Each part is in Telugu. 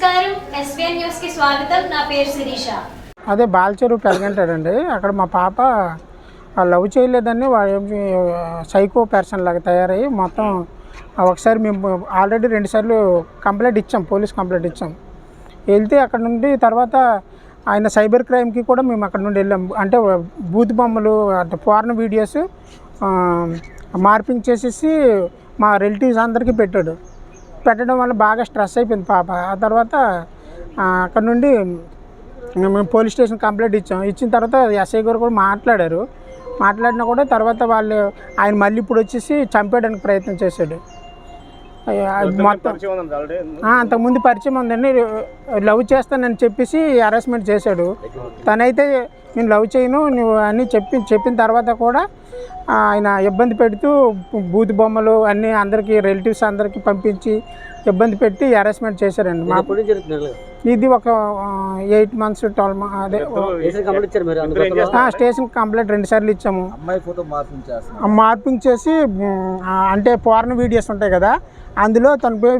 నమస్కారం. న్యూస్కి స్వాగతం. నా పేరు శిరీష. అదే బాల్చెరువు పెరగంటాడండి. అక్కడ మా పాప లవ్ చేయలేదని వాడు సైకో పర్సన్ లాగా తయారయ్యి మొత్తం ఒకసారి మేము ఆల్రెడీ రెండుసార్లు కంప్లైంట్ ఇచ్చాం పోలీస్ కంప్లైంట్ ఇచ్చాం. వెళ్తే అక్కడ నుండి తర్వాత ఆయన సైబర్ క్రైమ్కి కూడా మేము అక్కడ నుండి వెళ్ళాం. అంటే బూత్ బొమ్మలు అంటే ఫారెన్ వీడియోస్ మార్పింగ్ చేసేసి మా రిలేటివ్స్ అందరికీ పెట్టాడు. పెట్టడం వల్ల బాగా స్ట్రెస్ అయిపోయింది పాప. ఆ తర్వాత అక్కడ నుండి మేము పోలీస్ స్టేషన్ కంప్లైంట్ ఇచ్చాం. ఇచ్చిన తర్వాత ఎస్ఐ గారు కూడా మాట్లాడారు. మాట్లాడినా కూడా తర్వాత వాళ్ళు ఆయన మళ్ళీ ఇప్పుడు వచ్చేసి చంపేయడానికి ప్రయత్నం చేశాడు. మొత్తం అంతకుముందు పరిచయం ఉందండి. లవ్ చేస్తానని చెప్పేసి హరాస్మెంట్ చేశాడు. తనైతే నేను లవ్ చేయను నువ్వు అని చెప్పి చెప్పిన తర్వాత కూడా ఆయన ఇబ్బంది పెడుతూ బూత్ బొమ్మలు అన్నీ అందరికీ రిలేటివ్స్ అందరికీ పంపించి ఇబ్బంది పెట్టి హరాస్మెంట్ చేశారండి మా ఇది ఒక ఎయిట్ మంత్స్ ట్వెల్వ్ అదే అందుకోసం ఆ, స్టేషన్ కంప్లైంట్ రెండు సార్లు ఇచ్చాము. అమ్మాయి ఫోటో మార్పింగ్ చేసి అంటే ఫారెన్ వీడియోస్ ఉంటాయి కదా అందులో తను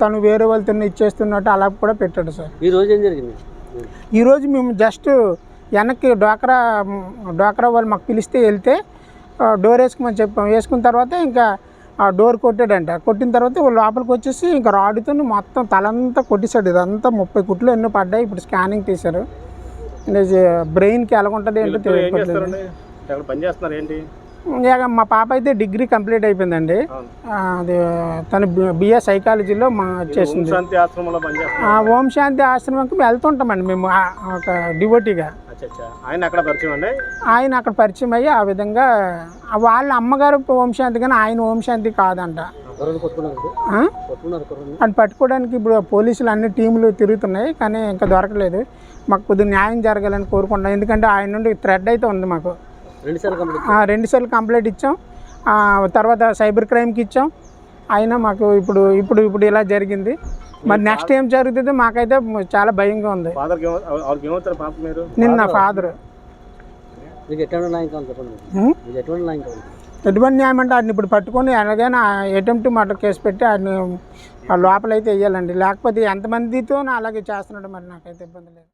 తను వేరే వాళ్ళతో ఇచ్చేస్తున్నట్టు అలా కూడా పెట్టాడు సార్. ఈ రోజు ఏం జరిగింది? ఈరోజు మేము జస్ట్ వెనక్కి డోక్రా డోక్రా వాళ్ళు మాకు పిలిస్తే వెళ్తే డోర్ వేసుకోమని చెప్పాం. వేసుకున్న తర్వాత ఇంకా ఆ డోర్ కొట్టాడంట. కొట్టిన తర్వాత వాళ్ళు లోపలికి వచ్చేసి ఇంకా రాడుతో మొత్తం తలంతా కొట్టేశాడు. ఇదంతా ముప్పై కుట్లు ఎన్నో పడ్డాయి. ఇప్పుడు స్కానింగ్ తీశారు. బ్రెయిన్కి ఎలా ఉంటుంది ఏంటో తెలియట్లేదు. ఇక మా పాప అయితే డిగ్రీ కంప్లీట్ అయిపోయిందండి. అది తను బిఏ సైకాలజీలో మా చేసింది. శాంతి ఆశ్రమంలో పని చేస్తున్నారు ఆ ఓం శాంతి ఆశ్రమంకి వెళ్తుంటామండి మేము ఒక డివోటీగా. ఆయన అక్కడ పరిచయం అండి? ఆయన అక్కడ పరిచయం అయ్యి ఆ విధంగా వాళ్ళ అమ్మగారు ఓం శాంతి కానీ ఆయన ఓం శాంతి కాదంట. అని పట్టుకోవడానికి ఇప్పుడు పోలీసులు అన్ని టీములు తిరుగుతున్నాయి కానీ ఇంకా దొరకలేదు. మాకు కొద్దిగా న్యాయం జరగాలని కోరుకుంటున్నాం. ఎందుకంటే ఆయన నుండి థ్రెడ్ అయితే ఉంది మాకు. రెండు సార్లు కంప్లీట్ ఇచ్చాం. తర్వాత సైబర్ క్రైమ్కి ఇచ్చాం. అయినా మాకు ఇప్పుడు ఇప్పుడు ఇప్పుడు ఇలా జరిగింది. మరి నెక్స్ట్ ఏం జరుగుతుందో మాకైతే చాలా భయంగా ఉంది. నిన్న నా ఫాదర్. ఎటువంటి న్యాయం అంటే ఆయన ఇప్పుడు పట్టుకొని ఎలాగైనా అటెంప్ట్ మర్డర్ కేసు పెట్టి ఆయన లోపలైతే వేయాలండి లేకపోతే ఎంతమందితో అలాగే చేస్తున్నాడు మరి నాకైతే ఇబ్బంది లేదు.